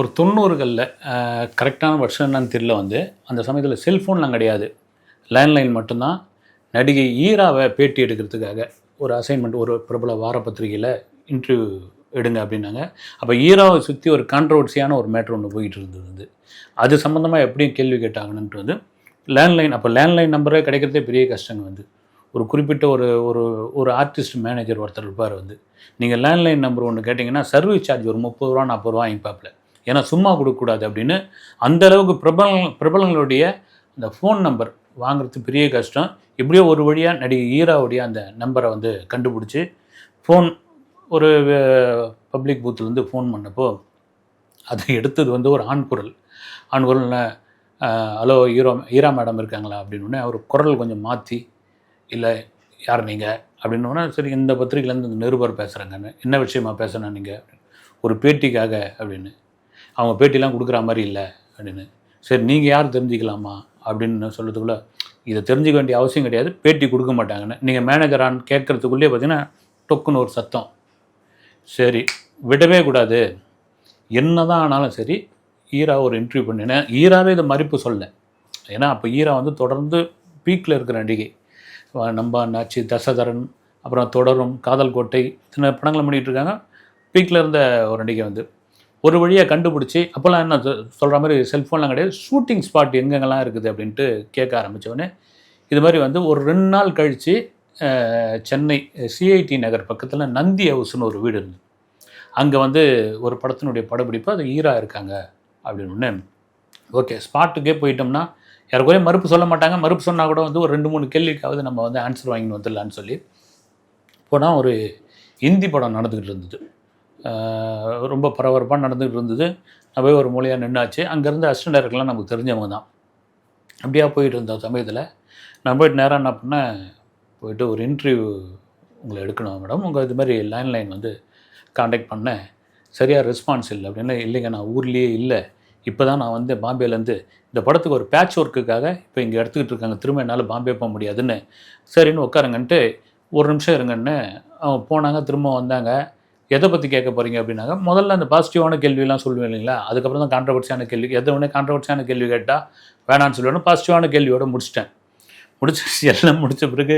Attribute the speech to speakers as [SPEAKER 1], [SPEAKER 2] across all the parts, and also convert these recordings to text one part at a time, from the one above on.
[SPEAKER 1] ஒரு தொண்ணூறுகளில் கரெக்டான வருஷம் என்னன்னு தெரியல வந்து அந்த சமயத்தில் செல்ஃபோன்லாம் கிடையாது. லேண்ட்லைன் மட்டும்தான். நடிகை ஈராவை பேட்டி எடுக்கிறதுக்காக ஒரு அசைன்மெண்ட் ஒரு பிரபல வார பத்திரிகையில் இன்டர்வியூ எடுங்க அப்படின்னாங்க. அப்போ ஈராவை சுற்றி ஒரு கான்ட்ரவர்சியான ஒரு மேட்ரு ஒன்று போயிட்டு இருந்தது அது சம்மந்தமாக எப்படியும் கேள்வி கேட்டாங்கன்ட்டு வந்து லேண்ட்லைன் அப்போ லேண்ட்லைன் நம்பரே கிடைக்கிறதே பெரிய கஷ்டங்க வந்து. ஒரு குறிப்பிட்ட ஒரு ஒரு ஒரு ஆர்டிஸ்ட் மேனேஜர் ஒருத்தர் இருப்பார் வந்து. நீங்கள் லேண்ட்லைன் நம்பர் ஒன்று கேட்டிங்கன்னா சர்வீஸ் சார்ஜ் ஒரு முப்பது ரூபா நாற்பது ரூபா வாங்கிப்பாப்பில் ஏன்னா சும்மா கொடுக்கக்கூடாது அப்படின்னு அந்த அளவுக்கு பிரபல பிரபலங்களுடைய அந்த ஃபோன் நம்பர் வாங்குறது பெரிய கஷ்டம். எப்படியோ ஒரு வழியாக நடிகை ஈராவுடைய அந்த நம்பரை வந்து கண்டுபிடிச்சி ஃபோன் ஒரு பப்ளிக் பூத்துலேருந்து ஃபோன் பண்ணப்போ அதை எடுத்தது வந்து ஒரு ஆண் குரல். ஆண் குரல் ஹலோ ஈரோ ஈரா மேடம் இருக்காங்களா? அப்படின்னு அவர் குரல் கொஞ்சம் மாற்றி இல்லை யார் நீங்கள் அப்படின்னோடனே சரி இந்த பத்திரிக்கையிலேருந்து இந்த நிருபர் பேசுகிறாங்கன்னு என்ன விஷயமா பேசுகிறேன் நீங்கள் ஒரு பேட்டிக்காக அப்படின்னு. அவங்க பேட்டிலாம் கொடுக்குற மாதிரி இல்லை அப்படின்னு. சரி நீங்கள் யார் தெரிஞ்சுக்கலாமா அப்படின்னு சொல்கிறதுக்குள்ள இதை தெரிஞ்சுக்க வேண்டிய அவசியம் கிடையாது பேட்டி கொடுக்க மாட்டாங்கன்னு. நீங்கள் மேனேஜரான்னு கேட்குறதுக்குள்ளேயே பார்த்தீங்கன்னா டொக்குன்னு ஒரு சத்தம். சரி விடவே கூடாது. என்ன தான் ஆனாலும் சரி ஈரா ஒரு இன்டர்வியூ பண்ணினேன். ஈராவே இதை மறுப்பு சொல்ல ஏன்னா அப்போ ஈரா வந்து தொடர்ந்து பீக்கில் இருக்கிற நடிகை. நம்ப நம்பா நாச்சி தசதரன் அப்புறம் தொடரும் காதல் கோட்டை இத்தனை படங்களை பண்ணிகிட்டு இருக்காங்க. பீக்கில் இருந்த ஒரு நடிகை வந்து. ஒரு வழியாக கண்டுபிடிச்சி அப்போல்லாம் என்ன சொல்கிற மாதிரி செல்ஃபோன்லாம் கிடையாது. ஷூட்டிங் ஸ்பாட் எங்கெங்கெல்லாம் இருக்குது அப்படின்ட்டு கேட்க ஆரம்பித்தவொடனே இது மாதிரி வந்து ஒரு ரெண்டு நாள் கழித்து சென்னை சிஐடி நகர் பக்கத்தில் நந்தி ஹவுஸ்னு ஒரு வீடு இருந்தது. அங்கே வந்து ஒரு படத்தினுடைய படப்பிடிப்பு அது ஈரா இருக்காங்க அப்படின்னு ஒன்று ஓகே ஸ்பாட்டுக்கே போயிட்டோம்னா யாருக்குறையும் மறுப்பு சொல்ல மாட்டாங்க. மறுப்பு சொன்னால் கூட வந்து ஒரு ரெண்டு மூணு கேள்விக்காவது நம்ம வந்து ஆன்சர் வாங்கின்னு வந்துடலான்னு சொல்லி போனால் ஒரு ஹிந்தி படம் நடந்துக்கிட்டு இருந்தது. ரொம்ப பரபரப்பாக நடந்துக்கிட்டு இருந்தது. நான் போய் ஒரு மூலையாக நின்னாச்சு. அங்கேருந்து அசிஸ்டன்ட் டைரக்டர்லாம் நமக்கு தெரிஞ்சவங்க தான். அப்படியா போயிட்டு இருந்த சமயத்தில் நான் போயிட்டு நேராக என்ன பண்ணேன்? போயிட்டு ஒரு இன்டர்வியூ உங்களை எடுக்கணும் மேடம் உங்கள் இது மாதிரி லேண்ட்லைன் வந்து காண்டாக்ட் பண்ணேன். சரியாக ரெஸ்பான்ஸ் இல்லை அப்படின்னு. இல்லைங்க நான் ஊர்லேயே இல்லை. இப்போ தான் நான் வந்து பாம்பேலேருந்து இந்த படத்துக்கு ஒரு பேட்ச் ஒர்க்குக்காக இப்போ இங்கே எடுத்துக்கிட்டு இருக்காங்க. திரும்ப என்னால் பாம்பே போக முடியாதுன்னு. சரின்னு உட்காருங்கன்ட்டு ஒரு நிமிஷம் இருங்கன்னு அவங்க போனாங்க திரும்ப வந்தாங்க. எதை பற்றி கேட்க போகிறீங்க அப்படின்னாங்க முதல்ல அந்த பாசிட்டிவான கேள்வியெல்லாம் சொல்லுவேன் இல்லைங்களா? அதுக்கப்புறம் தான் கான்ட்ரவர்சியான கேள்வி எதை உடனே கான்ட்ரவர்சியான கேள்வி கேட்டால் வேணான்னு சொல்லுவேன் பாசிட்டிவான கேள்வியோட முடிச்சிட்டேன். முடிச்சு எல்லாம் முடித்த பிறகு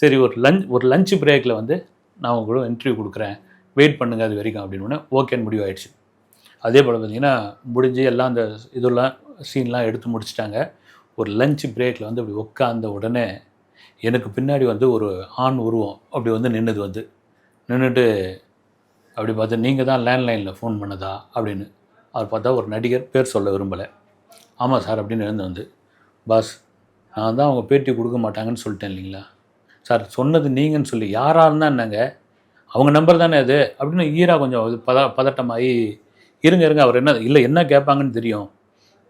[SPEAKER 1] சரி ஒரு லஞ்ச் ஒரு லஞ்ச் பிரேக்கில் வந்து நான் உங்க இன்டர்வியூ கொடுக்குறேன். வெயிட் பண்ணுங்கள் அது வரைக்கும் அப்படின்னு உடனே ஓகேன்னு முடிவாயிடுச்சு அதே போல் பார்த்தீங்கன்னா முடிஞ்சு எல்லாம் அந்த இதெல்லாம் சீன்லாம் எடுத்து முடிச்சிட்டாங்க. ஒரு லஞ்ச் பிரேக்கில் வந்து அப்படி உட்காந்த உடனே எனக்கு பின்னாடி வந்து ஒரு ஆண் உருவம் அப்படி வந்து நின்றுது வந்து. நின்றுட்டு அப்படி பார்த்தா நீங்கள் தான் லேண்ட்லைனில் ஃபோன் பண்ணதா அப்படின்னு அவர் பார்த்தா ஒரு நடிகர் பேர் சொல்ல விரும்பலை. ஆமாம் சார் அப்படின்னு எழுந்து வந்து பாஸ் நான் தான் அவங்க பேட்டி கொடுக்க மாட்டாங்கன்னு சொல்லிட்டேன் இல்லைங்களா? சார் சொன்னது நீங்கன்னு சொல்லி யாராக இருந்தால் என்னங்க? அவங்க நம்பர் தானே அது? அப்படின்னு ஈரா கொஞ்சம் இது பத பதட்டமாகி இருங்க இருங்க அவர் என்ன இல்லை என்ன கேட்பாங்கன்னு தெரியும்.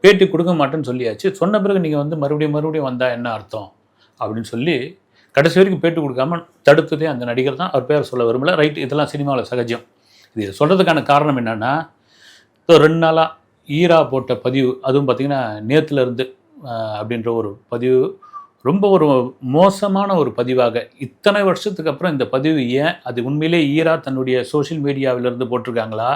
[SPEAKER 1] பேட்டி கொடுக்க மாட்டேன்னு சொல்லியாச்சு. சொன்ன பிறகு நீங்கள் வந்து மறுபடியும் மறுபடியும் வந்தால் என்ன அர்த்தம்? அப்படின்னு சொல்லி கடைசி வரைக்கும் பேட்டி கொடுக்காம தடுத்ததே அந்த நடிகர் தான். அவர் பேர் சொல்ல விரும்பல. ரைட் இதெல்லாம் சினிமாவில் சகஜம். இது சொல்கிறதுக்கான காரணம் என்னென்னா இப்போ ரெண்டு நாளாக ஈரா போட்ட பதிவு அதுவும் பார்த்திங்கன்னா நேற்றுலேருந்து அப்படின்ற ஒரு பதிவு ரொம்ப ஒரு மோசமான ஒரு பதிவாக. இத்தனை வருஷத்துக்கு அப்புறம் இந்த பதிவு ஏன் அது உண்மையிலே ஈரா தன்னுடைய சோஷியல் மீடியாவிலிருந்து போட்டிருக்காங்களா?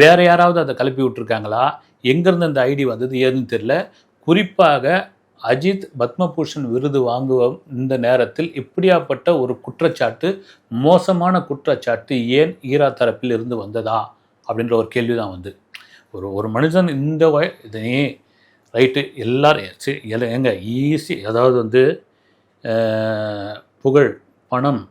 [SPEAKER 1] வேறு யாராவது அதை கிளப்பி விட்டுருக்காங்களா? எங்கேருந்து அந்த ஐடி வந்தது ஏதுன்னு தெரியல. குறிப்பாக அஜித் பத்மபூஷன் விருது வாங்குவோம் இந்த நேரத்தில் இப்படியாப்பட்ட ஒரு குற்றச்சாட்டு மோசமான குற்றச்சாட்டு ஏன் ஈரா தரப்பில் இருந்து வந்ததா? அப்படின்ற ஒரு கேள்வி தான் வந்து. ஒரு ஒரு மனுஷன் இந்த வய இதனே ரைட்டு எல்லாரும் எல்லாம் எங்க ஈஸி அதாவது வந்து புகழ் பணம்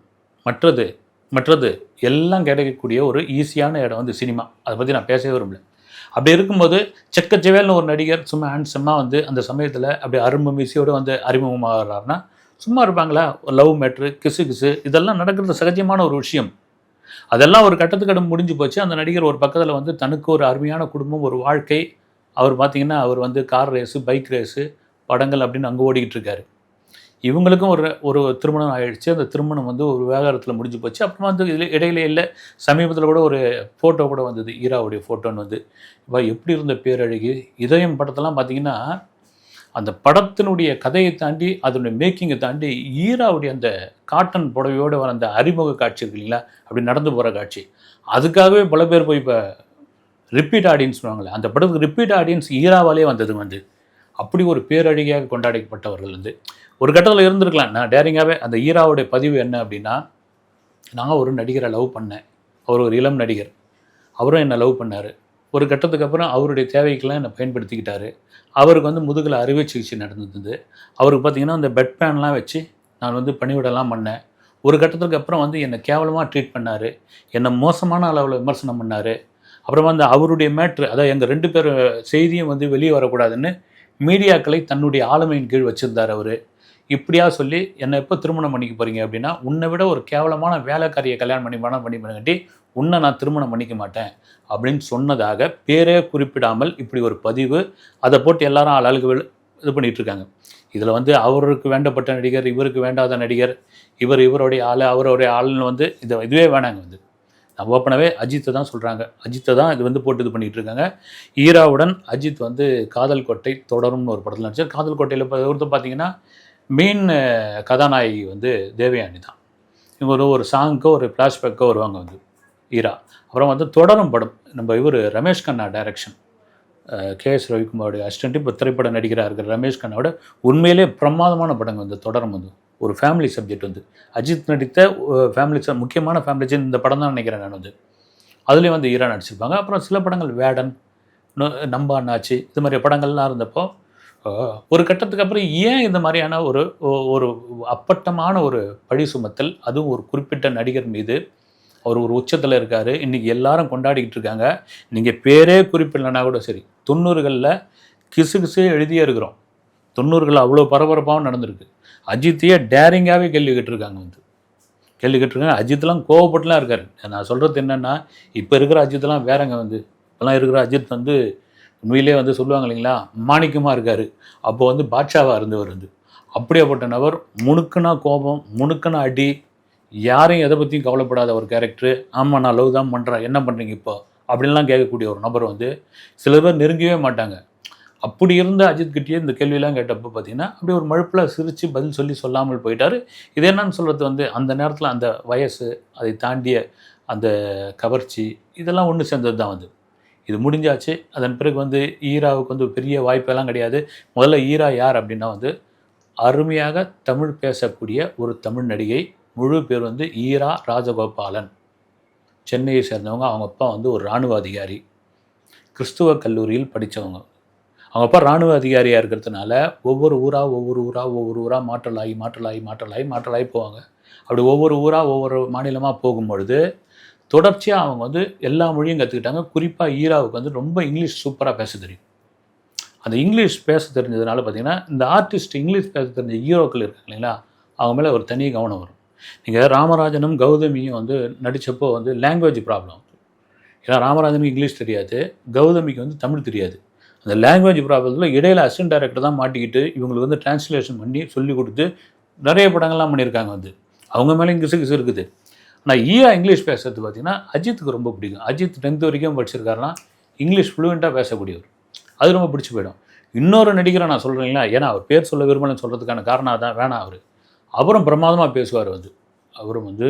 [SPEAKER 1] மற்றது மற்றது எல்லாம் கிடைக்கக்கூடிய ஒரு ஈஸியான இடம் வந்து சினிமா. அதை பற்றி நான் பேசவே விரும்பல. அப்படி இருக்கும்போது செக்கச்செவேல்னு ஒரு நடிகர் சும்மா ஹேண்ட்ஸமாக வந்து அந்த சமயத்தில் அப்படி அரும்பு மீசியோடு வந்து அறிமுகமாகறாருன்னா சும்மா இருப்பாங்களா? லவ் மேட்ரு கிசு கிசு இதெல்லாம் நடக்கிறது சகஜமான ஒரு விஷயம். அதெல்லாம் ஒரு கட்டத்துக்கு முடிஞ்சு போச்சு. அந்த நடிகர் ஒரு பக்கத்தில் வந்து தனக்கு ஒரு அருமையான குடும்பம் ஒரு வாழ்க்கை. அவர் பார்த்திங்கன்னா அவர் வந்து கார் ரேஸு பைக் ரேஸு படங்கள் அப்படின்னு அங்கே ஓடிக்கிட்டு இருக்காரு. இவங்களுக்கும் ஒரு ஒரு திருமணம் ஆயிடுச்சு. அந்த திருமணம் வந்து ஒரு விவகாரத்தில் முடிஞ்சு போச்சு. அப்புறமா வந்து இதில் இடையில இல்லை சமீபத்தில் கூட ஒரு ஃபோட்டோ கூட வந்தது. ஈராவுடைய ஃபோட்டோன்னு வந்து. இப்போ எப்படி இருந்த பேரழகு? இதயம் படத்தெல்லாம் பார்த்தீங்கன்னா அந்த படத்தினுடைய கதையை தாண்டி அதனுடைய மேக்கிங்கை தாண்டி ஈராவுடைய அந்த காட்டன் புடவையோடு வர அந்த அறிமுக காட்சி இருக்கு இல்லைங்களா? அப்படி நடந்து போகிற காட்சி. அதுக்காகவே பல பேர் போய் இப்போ ரிப்பீட் ஆடியன்ஸ் சொல்லுவாங்களே அந்த படத்துக்கு ரிப்பீட் ஆடியன்ஸ் ஈராவாலே வந்தது வந்து. அப்படி ஒரு பேரழகியாக கொண்டாடப்பட்டவர்கள் வந்து ஒரு கட்டத்தில் இருந்திருக்கலாம். நான் டேரிங்காகவே அந்த ஈராவுடைய பதிவு என்ன அப்படின்னா நான் ஒரு நடிகரை லவ் பண்ணேன். அவர் ஒரு இளம் நடிகர். அவரும் என்னை லவ் பண்ணார். ஒரு கட்டத்துக்கு அப்புறம் அவருடைய தேவைக்கெல்லாம் என்னை பயன்படுத்திக்கிட்டாரு. அவருக்கு வந்து முதுகில் அறுவை சிகிச்சை நடந்தது. அவருக்கு பார்த்தீங்கன்னா அந்த பெட் பேன்லாம் வச்சு நான் வந்து பணிவிடலாம் பண்ணேன். ஒரு கட்டத்துக்கு அப்புறம் வந்து என்னை கேவலமாக ட்ரீட் பண்ணார். என்னை மோசமான அளவில் விமர்சனம் பண்ணார். அப்புறம் வந்து அவருடைய மேட்ரு அதாவது எங்கள் ரெண்டு பேர் செய்தியும் வந்து வெளியே வரக்கூடாதுன்னு மீடியாக்களை தன்னுடைய ஆளுமையின் கீழ் வச்சுருந்தார் அவர். இப்படியா சொல்லி என்னை எப்போ திருமணம் பண்ணிக்க போகிறீங்க அப்படின்னா உன்னை விட ஒரு கேவலமான வேலைக்காரியை கல்யாணம் பண்ணி மனம் பண்ணி பண்ணி உன்னை நான் திருமணம் பண்ணிக்க மாட்டேன் அப்படின்னு சொன்னதாக பேரே குறிப்பிடாமல் இப்படி ஒரு பதிவு அதை போட்டு எல்லாரும் ஆளாளுக்கு இது பண்ணிகிட்டு இருக்காங்க. இதில் வந்து அவருக்கு வேண்டப்பட்ட நடிகர் இவருக்கு வேண்டாத நடிகர் இவர் இவருடைய ஆள் அவருடைய ஆளுன்னு வந்து இதை இதுவே வேணாங்க வந்து. ஓப்பனாகவே அஜித்தை தான் சொல்கிறாங்க அஜித்தை தான் இது வந்து போட்டு இது பண்ணிகிட்டு இருக்காங்க. ஈராவுடன் அஜித் வந்து காதல் கோட்டை தொடரும்னு ஒரு படத்தில் நடிச்சார். காதல் கோட்டையில் இப்போ ஒருத்தர் பார்த்தீங்கன்னா மெயின் கதாநாயகி வந்து தேவயானி தான். இவங்க ஒரு ஒரு சாங்க்கோ ஒரு ஃப்ளாஷ்பேக்கோ வருவாங்க வந்து ஈரா. அப்புறம் வந்து தொடரும் படம். நம்ம இவர் Ramesh Kanna direction K S ரவிக்குமாரோடைய assistant இப்போ திரைப்பட நடிகராக இருக்கிற ரமேஷ் கண்ணாவோட உண்மையிலே பிரமாதமான படங்கள் வந்து தொடரும் வந்து. ஒரு ஃபேமிலி சப்ஜெக்ட் வந்து. அஜித் நடித்த ஃபேமிலி முக்கியமான ஃபேமிலி இந்த படம் தான் நினைக்கிறேன் நான் வந்து. அதுலேயும் வந்து ஈரா நடிச்சிருப்பாங்க. அப்புறம் சில படங்கள் வேடன் நம்ப அண்ணாச்சி இது மாதிரி படங்கள்லாம் இருந்தப்போ ஒரு கட்டத்துக்கு அப்புறம் ஏன் இந்த மாதிரியான ஒரு ஒரு அப்பட்டமான ஒரு பழி சுமத்தல் அதுவும் ஒரு குறிப்பிட்ட நடிகர் மீது அவர் ஒரு உச்சத்தில் இருக்கார். இன்றைக்கி எல்லாரும் கொண்டாடிக்கிட்டு இருக்காங்க. நீங்கள் பேரே குறிப்பிடலைன்னா கூட சரி. தொண்ணூறுகளில் கிசு கிசு எழுதியே இருக்கிறோம். தொண்ணூறுகள் அவ்வளோ பரபரப்பாகவும் நடந்திருக்கு. அஜித்தையே டேரிங்காகவே கேள்வி கேட்டிருக்காங்க வந்து. கேள்வி கேட்டிருக்காங்க. அஜித்லாம் கோவப்பட்டுலாம் இருக்கார். நான் சொல்கிறது என்னென்னா இப்போ இருக்கிற அஜித்லாம் வேறங்க வந்து. இப்போலாம் இருக்கிற அஜித் வந்து உண்மையிலே வந்து சொல்லுவாங்க இல்லைங்களா மாணிக்கமாக இருக்கார். அப்போ வந்து பாட்ஷாவாக இருந்தவர் வந்து. அப்படியாப்பட்ட நபர் முணுக்குனா கோபம் முணுக்குனா அடி யாரையும் எதை பற்றியும் கவலைப்படாத ஒரு கேரக்டர் ஆமாம் நான் லவ் தான் பண்ணுறேன் என்ன பண்ணுறீங்க இப்போ? அப்படின்லாம் கேட்கக்கூடிய ஒரு நபர் வந்து சில பேர் நெருங்கவே மாட்டாங்க. அப்படி இருந்த அஜித் கிட்டேயே இந்த கேள்வியெல்லாம் கேட்டப்போ பார்த்தீங்கன்னா அப்படி ஒரு மழுப்பில் சிரித்து பதில் சொல்லி சொல்லாமல் போயிட்டார். இது என்னன்னு சொல்கிறது வந்து அந்த நேரத்தில் அந்த வயசு அதை தாண்டிய அந்த கவர்ச்சி இதெல்லாம் ஒன்று சேர்ந்தது தான் வந்து. இது முடிஞ்சாச்சு. அதன் பிறகு வந்து ஈராவுக்கு வந்து பெரிய வாய்ப்பெல்லாம் கிடையாது. முதல்ல ஈரா யார் அப்படின்னா வந்து அருமையாக தமிழ் பேசக்கூடிய ஒரு தமிழ் நடிகை முழு பேர் வந்து ஈரா ராஜகோபாலன். சென்னையை சேர்ந்தவங்க. அவங்க அப்பா வந்து ஒரு இராணுவ அதிகாரி. கிறிஸ்துவ கல்லூரியில் படித்தவங்க அவங்க அப்பா இராணுவ அதிகாரியாக இருக்கிறதுனால ஒவ்வொரு ஊராக ஒவ்வொரு ஊராக ஒவ்வொரு ஊராக மாற்றலாகி மாற்றலாகி மாற்றலாகி மாற்றலாகி போவாங்க. அப்படி ஒவ்வொரு ஊராக ஒவ்வொரு மாநிலமாக போகும்பொழுது தொடர்ச்சியாக அவங்க வந்து எல்லா மொழியும் கற்றுக்கிட்டாங்க குறிப்பாக ஈராவுக்கு வந்து ரொம்ப இங்கிலீஷ் சூப்பராக பேச தெரியும். அந்த இங்கிலீஷ் பேச தெரிஞ்சதுனால பார்த்தீங்கன்னா இந்த ஆர்டிஸ்ட் இங்கிலீஷ் பேச தெரிஞ்ச ஹீரோக்கள் இருக்காங்க இல்லைங்களா? அவங்க மேலே ஒரு தனி கவனம் வரும். நீங்கள் ராமராஜனும் கௌதமியும் வந்து நடித்தப்போ வந்து லாங்குவேஜ் ப்ராப்ளம் ஏன்னா ராமராஜனுக்கு இங்கிலீஷ் தெரியாது கௌதமிக்கு வந்து தமிழ் தெரியாது. அந்த லாங்குவேஜ் ப்ராப்ளத்தில் இடையில அசிஸ்டன்ட் டேரக்டர் தான் மாட்டிக்கிட்டு இவங்களுக்கு வந்து டிரான்ஸ்லேஷன் பண்ணி சொல்லி கொடுத்து நிறைய படங்கள்லாம் பண்ணியிருக்காங்க வந்து. அவங்க மேலே கிசு கிசு இருக்குது. ஆனால் ஈயா இங்கிலீஷ் பேசுறது பார்த்தீங்கன்னா அஜித்துக்கு ரொம்ப பிடிக்கும். அஜித் டென்த் வரைக்கும் படிச்சிருக்காருன்னா இங்கிலீஷ் ஃப்ளூயண்ட்டாக பேசக்கூடியவர். அது ரொம்ப பிடிச்சி போயிடும். இன்னொரு நடிகரை நான் சொல்கிறேங்களா ஏன்னா அவர் பேர் சொல்ல விரும்பலன்னு சொல்கிறதுக்கான காரணம் அதான் வேணாம் அவர். அப்புறம் பிரமாதமாக பேசுவார் வந்து. அவரும் வந்து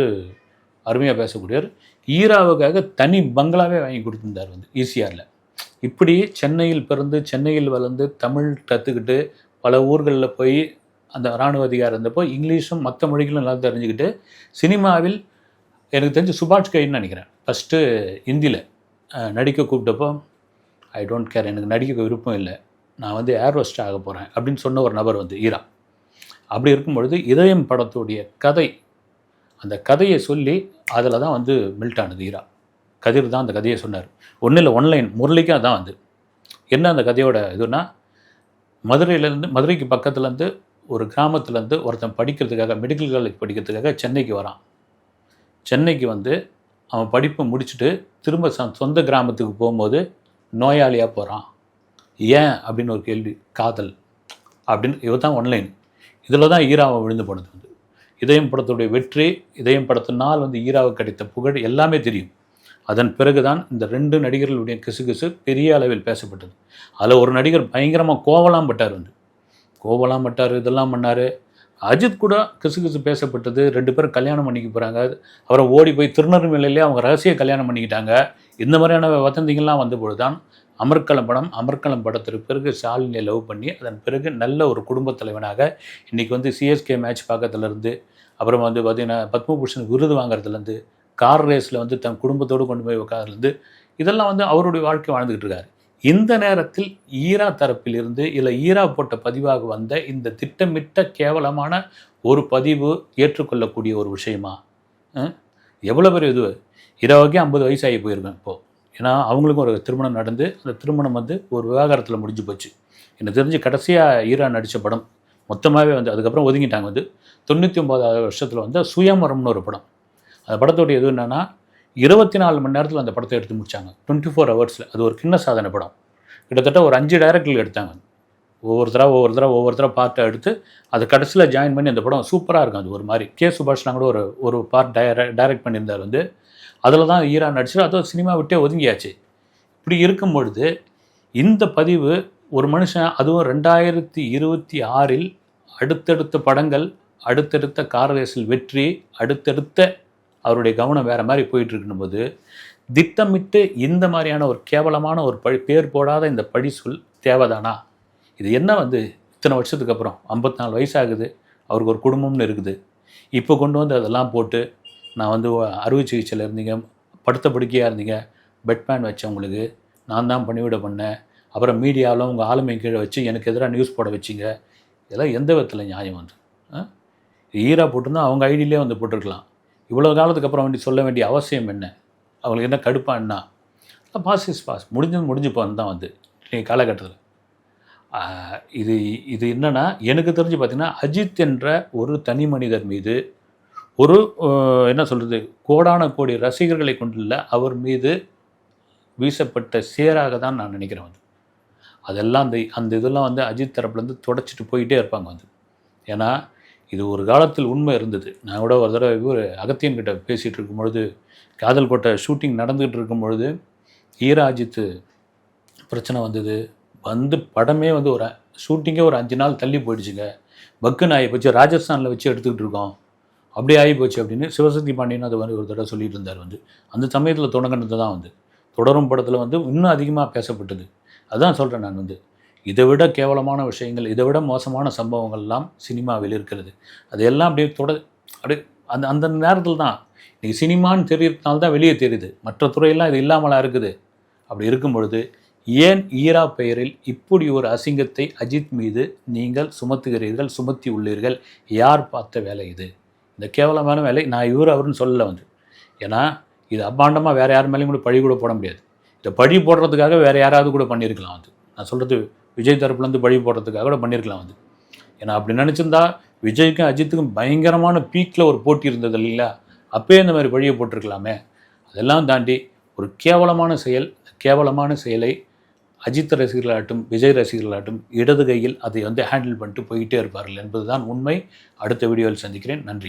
[SPEAKER 1] அருமையாக பேசக்கூடியவர். ஈராவுக்காக தனி பங்களாவே வாங்கி கொடுத்துருந்தார் வந்து ஈசிஆரில் இப்படி சென்னையில் பிறந்து சென்னையில் வளர்ந்து தமிழ் கற்றுக்கிட்டு பல ஊர்களில் போய் அந்த இராணுவ அதிகாரம் இருந்தப்போ இங்கிலீஷும் மற்ற மொழிகளும் நல்லா தெரிஞ்சுக்கிட்டு சினிமாவில் எனக்கு தெரிஞ்சு சுபாஷ் கைன்னு நினைக்கிறேன். ஃபஸ்ட்டு ஹிந்தியில் நடிக்க கூப்பிட்டப்போ ஐ டோன்ட் கேர் எனக்கு நடிக்க விருப்பம் இல்லை. நான் வந்து ஏர் ஹோஸ்ட் ஆக போகிறேன் அப்படின்னு சொன்ன ஒரு நபர் வந்து ஈரா. அப்படி இருக்கும் பொழுது இதயம் படத்துடைய கதை அந்த கதையை சொல்லி அதில் தான் வந்து மில்ட் ஆனது ஈரா. கதிர் தான் அந்த கதையை சொன்னார். ஒன்றும் இல்லை ஒன்லைன் முரளிக்கும் அதான் வந்து என்ன அந்த கதையோட இதுனா மதுரையிலேருந்து மதுரைக்கு பக்கத்துலேருந்து ஒரு கிராமத்துலேருந்து ஒருத்தன் படிக்கிறதுக்காக மெடிக்கல் காலேஜ் படிக்கிறதுக்காக சென்னைக்கு வரான். சென்னைக்கு வந்து அவன் படிப்பை முடிச்சுட்டு திரும்ப சொந்த கிராமத்துக்கு போகும்போது நோயாளியாக போகிறான் ஏன்? அப்படின்னு ஒரு கேள்வி காதல். அப்படின்னு இவ தான் ஒன்லைன் இதில் தான் ஈராவை விழுந்து போனது வந்து. இதயம் படத்துடைய வெற்றி இதயம் படத்தினால் வந்து ஈராவுக்கு கிடைத்த புகழ் எல்லாமே தெரியும். அதன் பிறகுதான் இந்த ரெண்டு நடிகர்களுடைய கிசுகிசு பெரிய அளவில் பேசப்பட்டது. அதில் ஒரு நடிகர் பயங்கரமாக கோவலாம் பட்டார் வந்து. கோவலாம் பட்டார் இதெல்லாம் பண்ணார். அஜித் கூட கிசுகிசு பேசப்பட்டது. ரெண்டு பேரும் கல்யாணம் பண்ணிக்க போகிறாங்க அப்புறம் ஓடி போய் திருநெல்வேலியிலே அவங்க ரகசிய கல்யாணம் பண்ணிக்கிட்டாங்க. இந்த மாதிரியான வதந்திகள்லாம் வந்தபோது தான் அமர்க்களம் படம் அமர்க்களம் படத்திற்கு பிறகு ஷாலினியை லவ் பண்ணி அதன் பிறகு நல்ல ஒரு குடும்பத் தலைவனாக இன்றைக்கி வந்து சிஎஸ்கே மேட்ச் பார்க்கறதுலேருந்து அப்புறம் வந்து பார்த்திங்கன்னா பத்மபூஷன் விருது வாங்குறதுலேருந்து கார் ரேஸில் வந்து தன் குடும்பத்தோடு கொண்டு போய் உட்கார்ந்து இதெல்லாம் வந்து அவருடைய வாழ்க்கை வாழ்ந்துக்கிட்டு இருக்காரு. இந்த நேரத்தில் ஈரா தரப்பிலிருந்து இல்லை ஈரா போட்ட பதிவாக வந்த இந்த திட்டமிட்ட கேவலமான ஒரு பதிவு ஏற்றுக்கொள்ளக்கூடிய ஒரு விஷயமா? எவ்வளோ பெரிய இது? ஈராவுக்கே ஐம்பது வயசாகி போயிருக்கேன் இப்போது ஏன்னா அவங்களுக்கும் ஒரு திருமணம் நடந்து அந்த திருமணம் வந்து ஒரு விவாகரத்தில் முடிஞ்சு போச்சு. எனக்கு தெரிஞ்சு கடைசியாக ஈரா நடித்த படம் மொத்தமாகவே வந்து அதுக்கப்புறம் ஒதுங்கிட்டாங்க வந்து. தொண்ணூற்றி ஒம்பதாவது வருஷத்தில் வந்து சுயமரம்னு ஒரு படம். அந்த படத்தோடைய இது என்னென்னா இருபத்தி நாலு மணி நேரத்தில் அந்த படத்தை எடுத்து முடிச்சாங்க. டுவெண்ட்டி ஃபோர் ஹவர்ஸில் அது ஒரு கிண்ண சாதனை படம். கிட்டத்தட்ட ஒரு அஞ்சு டைரக்டர்கள் எடுத்தாங்க. ஒவ்வொருத்தராக ஒவ்வொருத்தராக ஒவ்வொருத்தராக பார்ட்டை எடுத்து அது கடைசியில் ஜாயின் பண்ணி அந்த படம் சூப்பராக இருக்கும். அது ஒரு மாதிரி. கே சுபாஷ்லாம் கூட ஒரு ஒரு பார்ட் டைர டைரக்ட் பண்ணியிருந்தார் வந்து. அதில் தான் ஈரா நடிச்சு அதோ சினிமா விட்டே ஒதுங்கியாச்சு. இப்படி இருக்கும் பொழுது இந்த பதிவு ஒரு மனுஷன் அதுவும் ரெண்டாயிரத்தி இருபத்தி ஆறில் அடுத்தடுத்த படங்கள் அடுத்தடுத்த கார் ரேஸில் வெற்றி அடுத்தடுத்த அவருடைய கவனம் வேறு மாதிரி போயிட்டு இருக்கும்போது திட்டமிட்டு இந்த மாதிரியான ஒரு கேவலமான ஒரு பழி பேர் போடாத இந்த பழி சொல் தேவைதானா? இது என்ன வந்து இத்தனை வருஷத்துக்கு அப்புறம் ஐம்பத்தி நாலு வயசாகுது அவருக்கு ஒரு குடும்பம்னு இருக்குது. இப்போ கொண்டு வந்து அதெல்லாம் போட்டு நான் வந்து அறுவை சிகிச்சையில் இருந்தீங்க படுத்த படுக்கையாக இருந்தீங்க பெட்மேன் வச்சேன் உங்களுக்கு நான் தான் பணிவிட பண்ணேன் அப்புறம் மீடியாவில் உங்கள் ஆளுமை கீழே வச்சு எனக்கு எதிராக நியூஸ் போட வச்சிங்க இதெல்லாம் எந்த விதத்தில் நியாயம் வந்து? ஆ? ஈரா போட்டிருந்தா அவங்க ஐடியிலே வந்து போட்டிருக்கலாம். இவ்வளோ காலத்துக்கு அப்புறம் வேண்டி சொல்ல வேண்டிய அவசியம் என்ன? அவங்களுக்கு என்ன கடுப்பா என்ன பாஸ் இஸ் பாஸ். முடிஞ்சது முடிஞ்சு போகணும் தான் வந்து இன்றைய காலகட்டத்தில். இது இது என்னென்னா எனக்கு தெரிஞ்சு பார்த்திங்கன்னா அஜித் என்ற ஒரு தனி மனிதர் மீது ஒரு என்ன சொல்கிறது கோடான கோடி ரசிகர்களை கொண்டுள்ள அவர் மீது வீசப்பட்ட சேராக தான் நான் நினைக்கிறேன் வந்து. அதெல்லாம் அந்த அந்த இதெல்லாம் வந்து அஜித் தரப்புலேருந்து தொடச்சிட்டு போயிட்டே இருப்பாங்க வந்து. ஏன்னா இது ஒரு காலத்தில் உண்மை இருந்தது. நான் கூட ஒரு தடவை ஒரு அகத்தியன்கிட்ட பேசிகிட்டு இருக்கும் பொழுது காதல் கோட்டை ஷூட்டிங் நடந்துகிட்டு இருக்கும் பொழுது ஈராஜித்து பிரச்சனை வந்தது. வந்து படமே வந்து ஒரு ஷூட்டிங்கே ஒரு அஞ்சு நாள் தள்ளி போயிடுச்சுங்க. பக்குன்னு ஆகி போச்சு ராஜஸ்தானில் வச்சு எடுத்துக்கிட்டு இருக்கோம். அப்படியே ஆகி போச்சு அப்படின்னு சிவசக்தி பாண்டியன் அது வந்து ஒரு தடவை சொல்லிட்டு இருந்தார் வந்து. அந்த சமயத்தில் தொடங்கினது தான் வந்து. தொடரும் படத்தில் வந்து இன்னும் அதிகமாக பேசப்பட்டது. அதுதான் சொல்கிறேன் நான் வந்து. இதை விட கேவலமான விஷயங்கள் இதை விட மோசமான சம்பவங்கள்லாம் சினிமாவில் இருக்கிறது. அதையெல்லாம் அப்படியே தொட அப்படியே அந்த அந்த நேரத்தில் தான். இன்றைக்கி சினிமான்னு தெரியறதுனால தான் வெளியே தெரியுது. மற்ற துறையெல்லாம் இது இல்லாமலா இருக்குது. அப்படி இருக்கும் பொழுது ஏன் ஈரா பெயரில் இப்படி ஒரு அசிங்கத்தை அஜித் மீது நீங்கள் சுமத்துகிறீர்கள் சுமத்தி உள்ளீர்கள்? யார் பார்த்த வேலை இது? இந்த கேவலமான வேலை நான் இவர் அவருன்னு சொல்லலை வந்து. ஏன்னா இது அப்பாண்டமாக வேறு யார் மேலேயும் கூட பழி கூட போட முடியாது. இதை பழி போடுறதுக்காக வேறு யாராவது கூட பண்ணியிருக்கலாம் வந்து. நான் சொல்கிறது விஜய் தரப்புலேருந்து பழி போடுறதுக்காக கூட பண்ணியிருக்கலாம் வந்து ஏன்னா அப்படி நினச்சிருந்தா விஜய்க்கும் அஜித்துக்கும் பயங்கரமான பீக்கில் ஒரு போட்டி இருந்தது இல்லைங்களா? அப்போயே இந்த மாதிரி பழியை போட்டிருக்கலாமே. அதெல்லாம் தாண்டி ஒரு கேவலமான செயல் கேவலமான செயலை அஜித் ரசிகர்களாகட்டும் விஜய் ரசிகர்களாகட்டும் இடது கையில் அதை வந்து ஹேண்டில் பண்ணிட்டு போயிட்டே இருப்பார்கள் என்பதுதான் உண்மை. அடுத்த வீடியோவில் சந்திக்கிறேன். நன்றி.